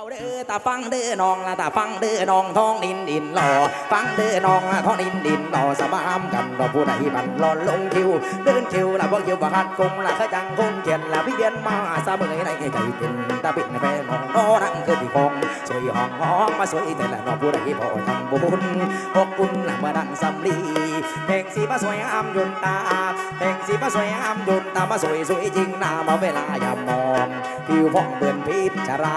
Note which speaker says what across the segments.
Speaker 1: เอาเด้อตาฟังเด้อน้องละตาฟังเด้อน้องท้องดินดินหล่อฟังเด้อน้องละท้องดินดินหล่อสมามกันดอกผู้ใดบันหลอนลงคิวเดินคิวละพวกคิวประหัดกงละขจังคงเขียนละพี่เบียนมาสามเอยในใจต็นตาปิดแฟนน้องน้อนังคือที่คงสวยห้องห้องมาสวยแต่ละน้องผู้ใดพอทำบุญอกกุณละมาดังสำลีเพลงสีมาสวยงามยนตา เพลงสีมาสวยงามยนตามาสวยสวยจริงหน้ามาเวลาอย่ามองผิวผ่องเบือนพิจารา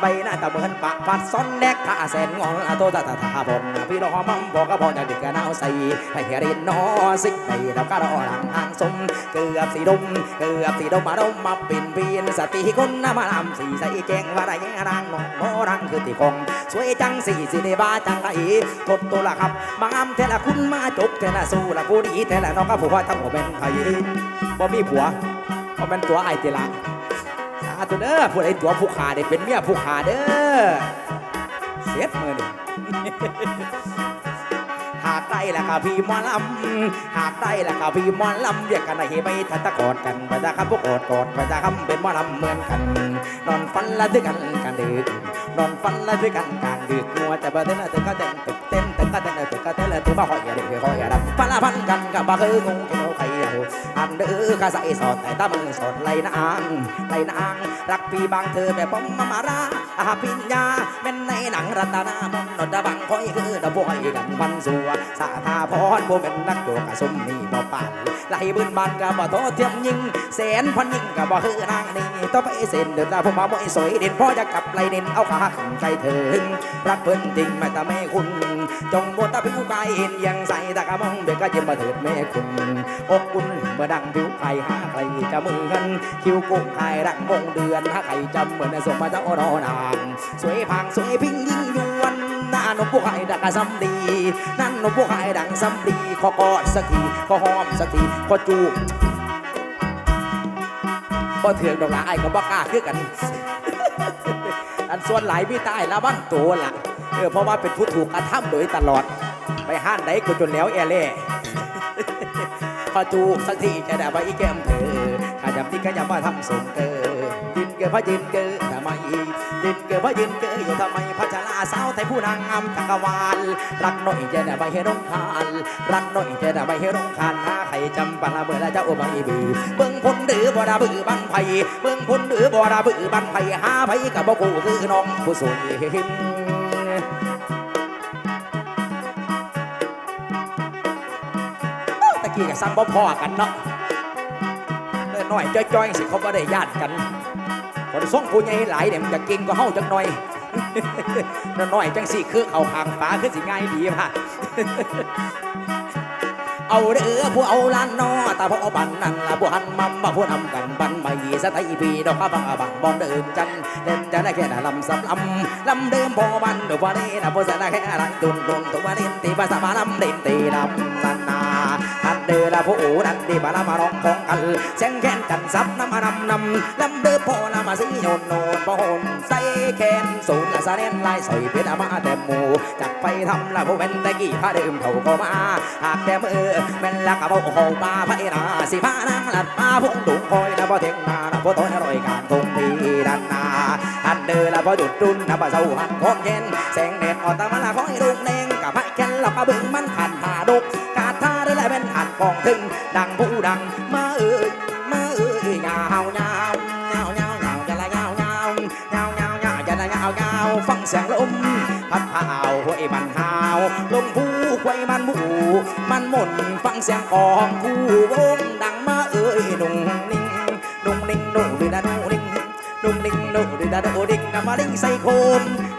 Speaker 1: ใบหน้าตาเหมือนปะพัดซ้อนแนกขาแสนงอนโตตาตาตาบนพี่น้องมั่มบอกก็พอจะดึกกันเอาใส่ให้เรินนอสิในดาวกระรอหลังหางสมเกือบสีดมเกือบสีดมมาดมมาเป็นเพียนสติคนน้ำมาลำสีใสแกงว่าไรแงรังนองโนรังคือตีคงสวยจังสีสิเดบ้าจังไรทดตัวละครับมางามเทละคุณมาจบเทละสู้ละผู้ดีเทละน้องก็ผัวทั้งหัวเป็นไผ่บ่มีผัวบ่เป็นตัวไอติละสาธุเด้อผู้ใดตัวผู้ขาได้เป็นเมียผู้ขาเด้อเสียดมือนี่หาก ได้ละครับพี่มอลำหากได้ละครับพี่มอลำเรียกกันให้ไปทันตะกอดกันไปจะคำพวกกอดกอดไปจะคำเป็นมอลำเหมือนกัน นอนฝันละด้วยกันกันดึกนอนฝันละด้วยกันกลางดึกงัวจะประเด็นละตึกก็เต้นตึกเต้นตึกก็เต้นตึกก็เต้นละตึกมาหอยอย่าเด็กหอยอย่าดำฝันละพันกันกับบ้าคืองงเกี่ยวใครเอาอันเด้อข้าใส่สอดแต่ตามือสอดไหลนางไหลนางรักพี่บางเธอแบบปมมามารา อาปิญญาเป็นในหนังรัตนามนนดบังคอยคือดบอยกันวันสัวสาธาพรผู้เป็นนักโยกะสมนี่บ่ปานไหลบืนบานกับบ่โตเทียมยิงแสนพันยิงกับบ่คือนางนี่ต่อไปเส้นเดินตาผมมาบ่สวยเด่นพ่อจะกลับไหลเด่นเอาขาขึ้นใจถึงรักเพิ่นจริงแม่ตาแม่คุณ จงบวตาผิวกายเห็นยังใส่ตากะมองเด็กก็ยิ้มมาเถิดแม่คุณอกอุ่นเมื่อดังผิวไข่หาใครจะมือกันคิวกุ้งไข่รักมงเดือนถ้าใครจำเหมือนส่งมาเจ้ากอนอนาง สวยพังสวยพิงยิ่งยวนหน้านกพวกไข่ดักซ้ำดี นั่นนกพวกไข่ดังซ้ำดีขอกอดสักทีขอหอมสักทีขอจูบพอเถืองดอกลาไอ้ก็บ่กล้าคือกัน อันส่วนหลายพี่ใต้ละบ้านตัวละเออเพราะว่าเป็นผู้ถูกกระทำโดยตลอด ไปห้านไหนก็จนแล้วแอเล่พอจูบสักทีจะได้ไปอีแก้มเธอข้าจำที่ก็จะมาทำส่งเกอ เกอพระยินเกอทำไมยินเกอพระยินเกออยู่ทำไมพัชราสาวไทยผู้นางงามจักรวาลรักหน่อยจะได้ไปเฮร้องคานรักหน่อยจะได้ไปเฮร้องคานหาใครจำปาละเมื่อละเจ้าโอมาอีบีเบิ่งพลหรือบ่ดาบือบันไผเบิ่งพลหรือบ่ดาบือบันไผหาไผกับบ่กูคือน้องผู้สวยหิมตะกี้กับซ้ำบ่พอกันเนาะเดินหน่อยจ้อยๆสิเขาก็ได้ญาติกัน คนส่งผู้ใหญ่หลายเนี่ยมันจะเก่งก็เฮาจังหน่อยนหน่อยจังสิคือเอาหางฟ้าคือสิง่ายดีป่ะเอาเด้อผู้เอาล้านนอตาพ่อบันนั่นละผู้หันมัมมาผู้นำกันบันไม่สไตล์พีดอกข้าบังบังบอลเดินจันเด่นจะได้แค่ลำสำลำลำเดิมพอบันเดี๋ยววันนี้นะพอจะได้แค่ไรดุนดุนตัวเด่นตีภาษามาลำเด่นตีลำนันนา เดือละผู้อูนันดีมาละมาร้องของกันเสียงแค้นกันซับน้ำมานำนำลำเดิมพอละมาสีโยนโนนพอหนใส่แค้นศูนละสะเน่นลายสอยเพชรมาแต่หมูจักไปทำละผู้เป็นตะกี้พาเดิมเขาก็มาหากแต่มือแม่นลักกะเบาโหปลาพระเอนาสิพานางหลัดปลาพงดุงคอยนะบ่เทงนานะบ่ต้อยอร่อยกางทงพีดันนาหันเดินละบ่หยุดรุนนะบ่เศร้าหันคอนเย็นแสงแดดออนตามันละคอยลุงแดงกับพระแก่นละกะเบิ่งมันขันหาดกกาด้ ละเป็นหันกองถึงดังผู้ดังมาเอ้ยมาเอ้ยยาวยาวยาวยาวยาวจะละยาวยาวยาวยาวยาวจะละยาวยาว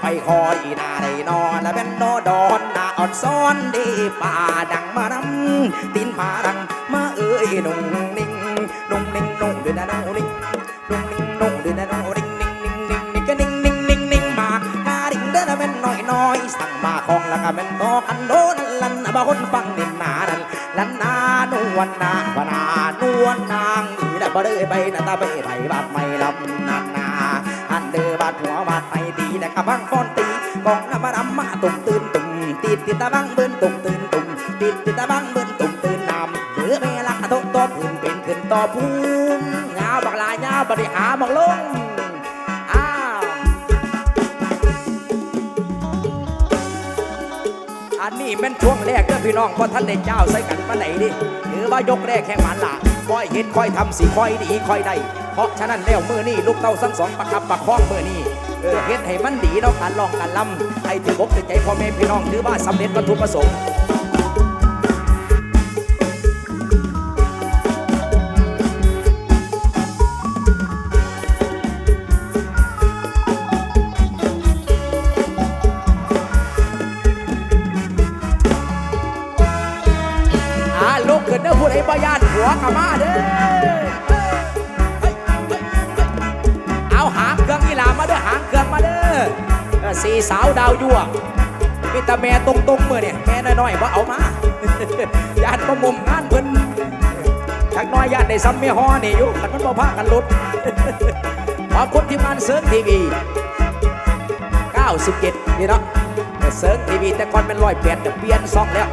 Speaker 1: ไปคอยนาได้นอนและเป็นนอดอนนาอ่อนซ้อนดีป่าดังมานำตีนผาดังมาเอ้ยนุ่งนิ่งนุ่งนิ่งนุ่งเดือดานุ่งนิ่งนุ่งนิ่งนุ่งเดือดานุ่งนิ่งนิ่งนิ่งนิ่งนิ่งก็นิ่งนิ่งนิ่งนิ่งมากาดิ่งเด้อเป็นน้อยน้อยสั่งมาของละก็เป็นโตอกันโดนลันบ่คนฟังนินนานันลันนานวลนางวนา นวลนางอือได้บ่ได้ไปนะตาไปไทยบาดไม่ลำนานา อันเดือบาดหัวบาดไปตีนะครับบังฟอนตีกองน้ำมาดำมาตุ่มตื่นตุ่มติดติดตาบังเบิ้นตุ่มตื่นตุ่มติดติดตาบังเบิ้นตุ่มตื่นนำเดือเมลักบกตบพื้นเป็นขึ้นต่อภูมิงาบักลายยาวบริหารบังลงอันนี้เป็นช่วงแรกเด้อพี่น้องเพราะท่านได้เจ้าใส่กันปะไหนดิหรือว่ายกแรกแข่งมันล่ะ ค่อยเห็นค่อยทำสิค่อยดีค่อยได้ เพราะฉะนั้นแล้วมือนี่ลูกเต้าทั้งสองประคับประคองมือนี่เออเฮ็ดให้มันดีเนาะการลองการลำให้ถือบกถือใจพ่อแม่พี่น้องถือว่าสำเร็จวัตถุประสงค์ แต่แม่ตรงๆมือเนี่ยแม่น้อยๆบ่าเอามาญาติประมุมงานเพิ่นชักน้อยญาติในซ้ำเมียฮอนี่อยู่กันมันบ่พากันลุดขอบคุณทีมงานเซิร์ฟทีวี97 นี่เนาะแต่เซิร์ฟทีวีแต่ก่อนเป็นร้อยแปดจะเปลี่ยนซ่องแล้ว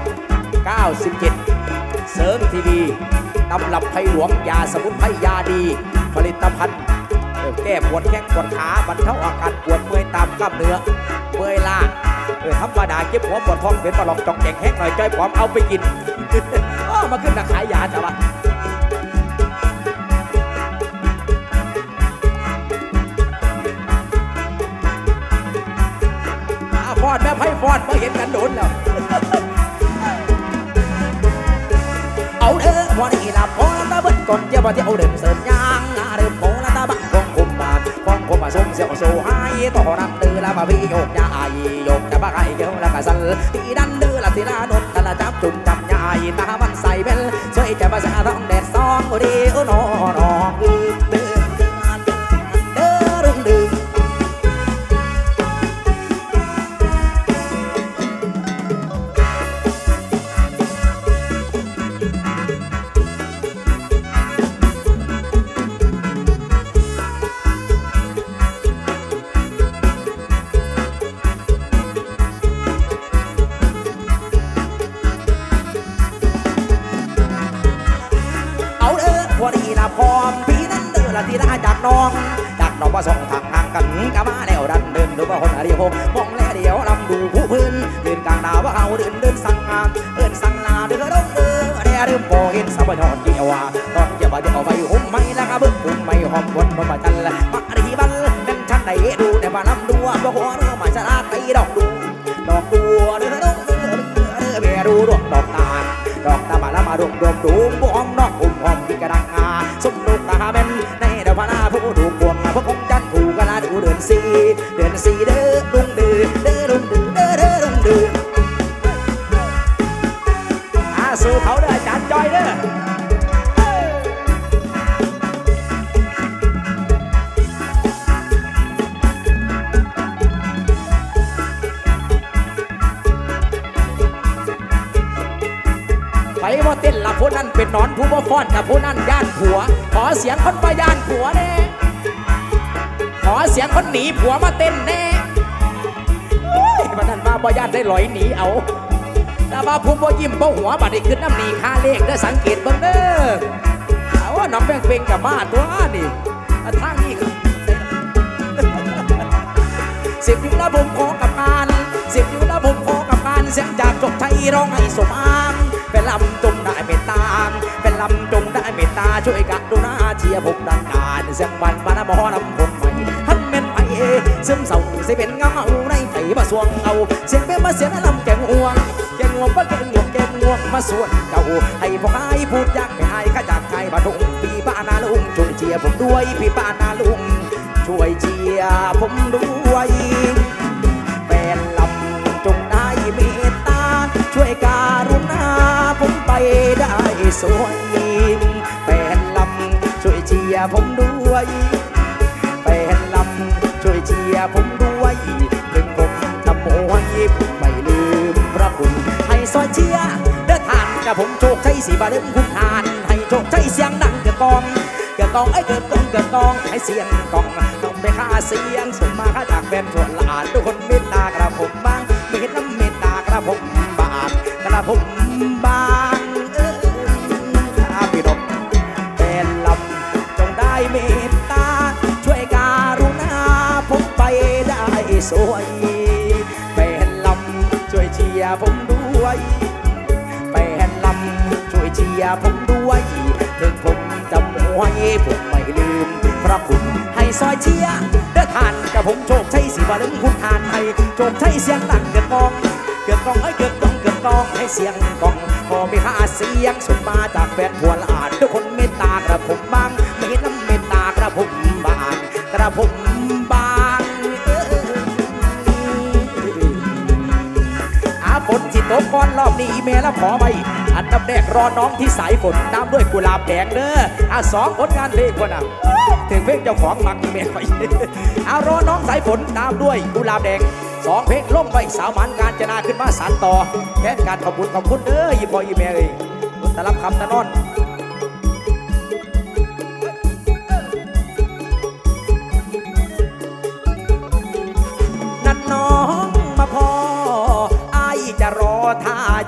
Speaker 1: 97เสริมทีวีตำรับไผ่หลวงยาสมุนไพรยาดี ผลิตภัณฑ์แก้ปวดแข้งปวดขาบรรเทาอาการปวดเมื่อยตามกล้ามเนื้อเมื่อยล้า เออธรรมดาเจ็บหัวปวดท้องเป็นมาลองจองแจงแห้งหน่อยจ้อยพร้อมเอาไปกินอ้อมาขึ้นมาขายยาจ้ะวะฟอดแม่ไพ่ฟอดมาเห็นกันโดนแล้วเอาเด้อพอได้ลาพอตาเบิดก่อนเจ้าบ่ที่เอาเดินเสร์นยาง องคุมมาสมเสียวสูหายต่อนันเดือละมาพี่โยกยาอายโยกจะบ้าไก่เกี่ยวละกะสันที่ดันเดือละทีลานนตะละจับจุ่มจับยายตามันใส่เบลสวยจะภาษาท้องแดดซองดีอุโอน เดียเริ่มพอเห็นสาวบ้านเกี่ยวว่าตอนเกี่ยวว่าจะเอาไปหุ่มไม่ละกะเบิ้งหุ่มไม่หอมคนมามาจันละมาอธิบันเป็นชั้นไหนดูแต่ว่าลำดูว่าหัวเรือมาชนะตีดอกดูดอกบัวเด้อดอกเด้อเด้อเบียดูดอกดอกตาลดอกตาบาละมาดอกดอกดูบวงดอกอุ่มหอมกินกระดังอาสมดุกตาเป็นในเดาพนาผู้ดูบวงพระคงจันทร์ผูกกะลาดูเดือนสี่เดือนสี่เด้อ นั้นเป็นนอนผู้ว่ฟ้อนกับผู้นั้นย่านผัว ขอเสียงคนว่ย่านผัวแน่ขอเสียงคนหนีผัวมาเต้นแน่เฮ้ยวันนั้นมาบ่ย่านได้ลอยหนีเอาแต่ว่าผู้บ่ยิ้มบ่หัวบัดนี้ขึ้นน้ำหนีค่าเลขได้อสังเกตเบิ่งเด้อเอาน้องแป้งเป่งกับมาตัวนี่ทางนี้ครับสิบอยู่แล้วผมขอกับการสิบอยู่แล้วผมขอกับการเสียงจากจบไทยร้องให้สมางเป็นลำจงได้เมตตา ตาช่วยกันดูหน้าเชียร์ผมดันการเสียงบันบานมอลำผมใหม่ท่านเป็นไปซึมเศร้าสิเป็นเงาในไผ่มาสวงเอาเสียงเป็นมาเสียงลำแกงห่วงแกงห่วงว่าแกงห่วงแกงห่วงมาส่วนเจ้าให้พวกไอ้พูดยากไม่อายข้าจากใครมาทุ่งพี่ป้านาลุงช่วยเชียร์ผมด้วยพี่ป้านาลุงช่วยเชียร์ผมด้วยแฟนลำจงได้เมตตาช่วยการุณาผมไปได้สวยแฟน ยเชียร์ผมด้วย แฟนลำช่วยเชียร์ผมด้วยถึงผมทำโมยผมไม่ลืมพระคุณให้ซอยเชียร์เด้อทานกับผมโชคชัยสีบาเดิมคุณทาน ให้โชคชัยเสียงดังเกิดกองเกิดกองไอ้เกิดกองเกิดกองให้เสียงกองต้องไปค่าเสียงส่งมาค่าจากแฟนส่วนหลานทุกคนเมตตากระผมบ้างไม่เห็นน้ำเมตตากระผมบางกระผม สวยแฟนลำช่วยเชียร์ผมด้วยแฟนลำช่วยเชียร์ผมด้วยถึงผมจะมวยผมไม่ลืมพระคุณให้ซอยเชียร์เด้อท่านกับผมโชคชัยสีบาลึงคุณทานไทยโชคชัยเสียงดังเกิดกองเกิดกองไอ้เกิดกองเกิดกองให้เสียงกองพอไม่ค่าเสียงส่งมาจากแฟนหัวลานทุกคนเมตตากระผมบ้างไม่นน้ำเมตตากระผมบ้างกระผม ฝนจิตกก่อนรอบนี้อีเมลและขอไปอันดับแรกรอน้องที่สายฝนตามด้วยกุหลาบแดงเด้ออะสองผลงานเพลงคนอะถึงเพลงเจ้าของมักอีเมลไปเอารอน้องสายฝนตามด้วยกุหลาบแดงสองเพลงล่มไปสาวมันการจนาขึ้นมาสานต่อแค่การขอบคุณขอบคุณเด้ออีพออีเมลเลยตะรับคำตะนอน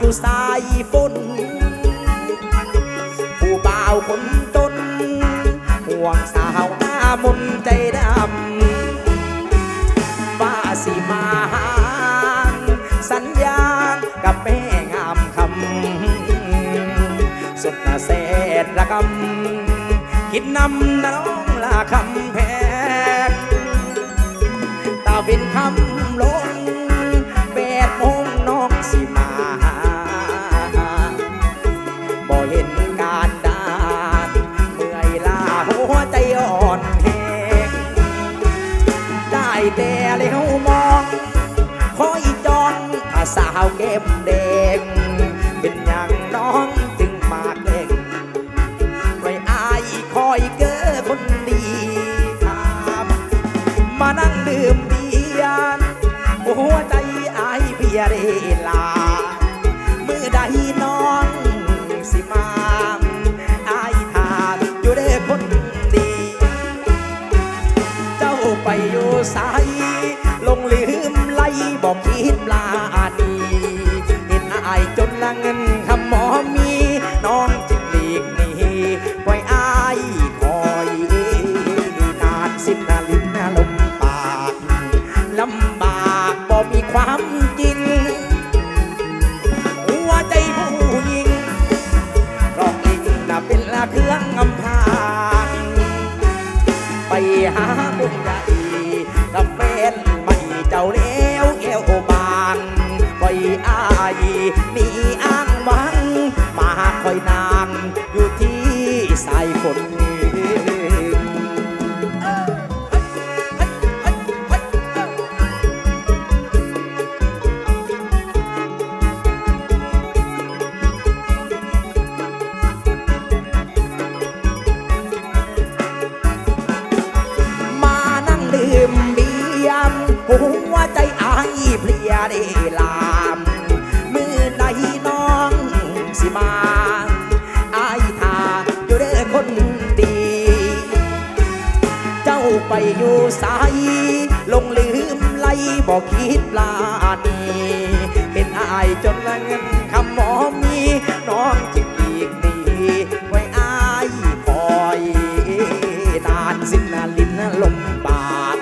Speaker 1: อยู่สายฝนผู้บ่าวคนต้นห่วงสาวหน้ามนใจดำว่าสิมาหาสัญญากับแม่งามคำสุดน่ะแสนระกำคิดนำน้องลาคำแพงตาเป็นคำ เลี้ยวมองคอยจองสาวเก็บแดง คิดลาดี อยู่ที่สายฝน อยู่สายลงลืมไล่บอกคิดปลานีเป็นอายจนละเงินคำหมอมีน้องจึงอีกหนีไว้อายคอยนานสิ้นาลินลมบาก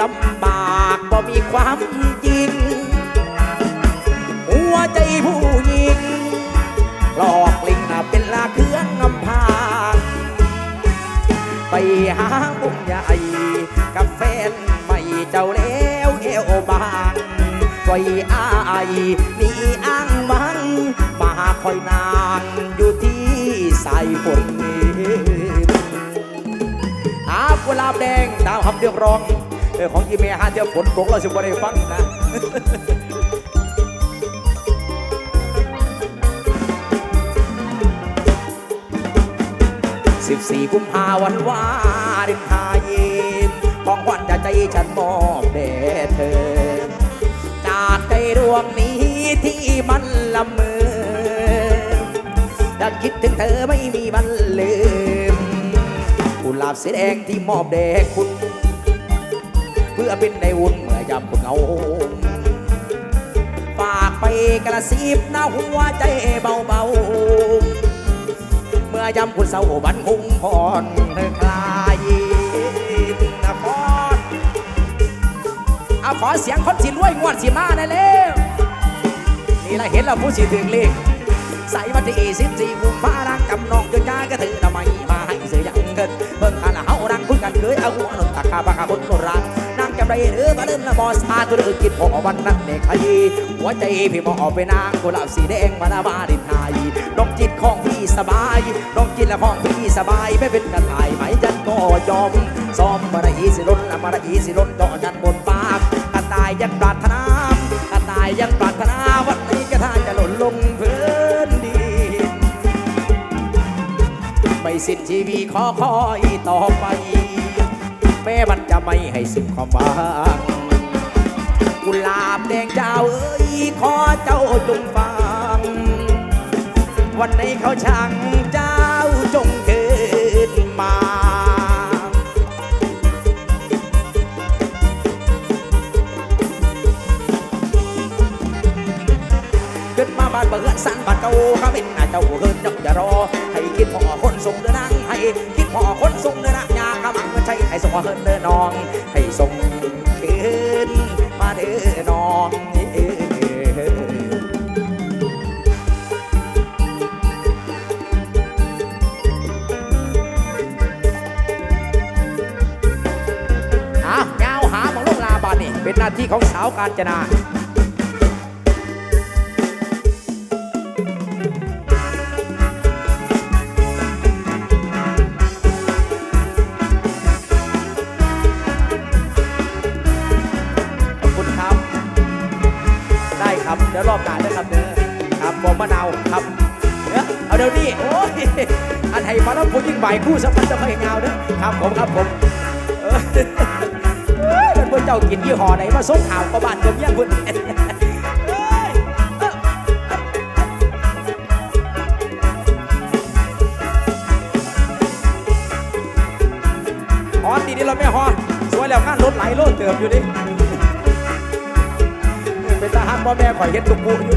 Speaker 1: ลำบากบ่มีความจริง หัวใจผู้หญิงหลอก อยอายหนีอ้างวังมาคอยนางอยู่ที่สายฝนอากุหลาบแดงตามคำเรียกร้องของยีเมฮาเทียวฝนตกเราจะบ่ได้ฟังนะสิบสี่กุมภาวันวาเดินทายเย็นของขวัญจใจฉันมอบแด่เธอ ดวงนี้ที่มันละเมอดังคิดถึงเธอไม่มีวันลืมกุหลาบสีแดงที่มอบแด่คุณ เพื่อเป็นในวุ่นเมื่อยามคุณเหงาฝากไปกระซิบหน้าหัวใจเบาๆ เมื่อยำคุณเศร้าบันคุ้งพรเธอคลา เอาขอเสียงคนสิรวยงวดสิมาได้แล้วนี่ละเห็นแล้วผู้สิถึงเลขใส่วันที่สิบสี่กุมภาพันธ์จำนองจนยากระถือทำไมมาให้เสียยังเงินเบิ่งขันเฮารังคุยกันเคยเอาหัวนนตะกาบากาคนโนรักนางจำไรเด้อมาเริ่มละบอสาตัวเด้อกินพอวันนั้นเนขยีหัวใจพี่มองออกไปนางกุหลาบสีแดงมาหน้าบาดินไทยดอกจิตของพี่สบายดอกจิตและของพี่สบายไม่เป็นกระถ่ายไหมจันก็ยอมซ้อมมาได้อีสิล้นมาได้อีสิล้นดอกจันบนปาายยังปรารถนากระต่ายยังปรารถนาวันนี้กระทาจะหล่นลงพื้นดินไม่สิ้นชีวีขอคอยต่อไป แม้มันจะไม่ให้สิ้นความหวังกุหลาบแดงเจ้าเอ้ยขอเจ้าจงฟัง วันไหนเขาช่างเจ้าจ จ้าเฮินจักจะรอ ให้คิดพอคนส่งเดินนางให้คิดพอคนส่งเดินนางยาข้ามังใช่ให้ส่งเฮินเดินนอง ให้ส่งคืนมาเดินนองอ้าวยาหาขอลูกลาบานนี่เป็นหน้าที่ของสาวกาญจนา มะนาวครับเอาเดี๋ยวนี้โอ้ยอันให้มาแล้วผมยิงใบายคู่สัมพันธ์จะไม่เงาเด้อครับผมครับผมเออเอ้ยมันพวกเจ้ากินยี่ห้อไหนมาส่งข่าวก็บ้านผมยังคุณเอ้ยเอ้อฮอนดีนี่เราไม่ฮอนสวยแล้วงานรถไหลโลดเติมอยู่ดิเป็นทหารพ่อแม่ข่อยเห็นตุกปูอยู่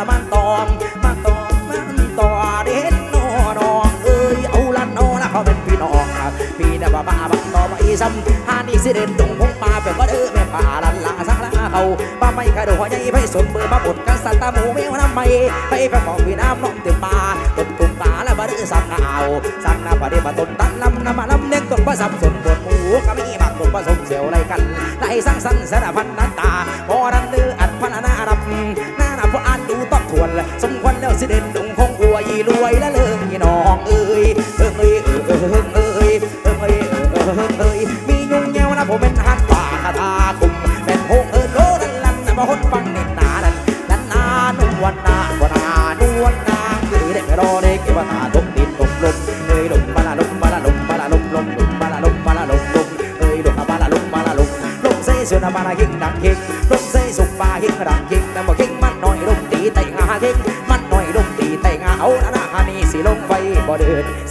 Speaker 1: ละมันตอมมันตอมมันต่อเด่นนอนองเอ้ยเอาละนอละเขาเป็นพี่น้องครับพี่เนี่ยบ้าบ้าบังต่อไปซ้ำหานี่สิเดินตรงพงมาแบบว่าเด้อแม่ป่าลันลาสักละเขาบ้าไม่กระโดดหัวใหญ่ไปสนเบอร์มาบดกันสัตตาหมูแมวน้ำไม่ไปไปมองพี่น้ำน้องเต็มปลาต้นตุ่มปลาแล้วบ้าเด้อสักเอาสักน้ำปลาเดี๋ยวมาต้นตันลำน้ำมาลำเลี้ยงต้นผสมสนบนหมูก็มีบางต้นผสมเสียวไรกันไล่สร้างสรรค์สารพันนันตาพอรันเลืออัดพันนารับหน้า สิเด่นดงคงกลัวยีรวยและเลิงยี่น้องเอ้ยเอ้ยเอ้ยเอ้ย it.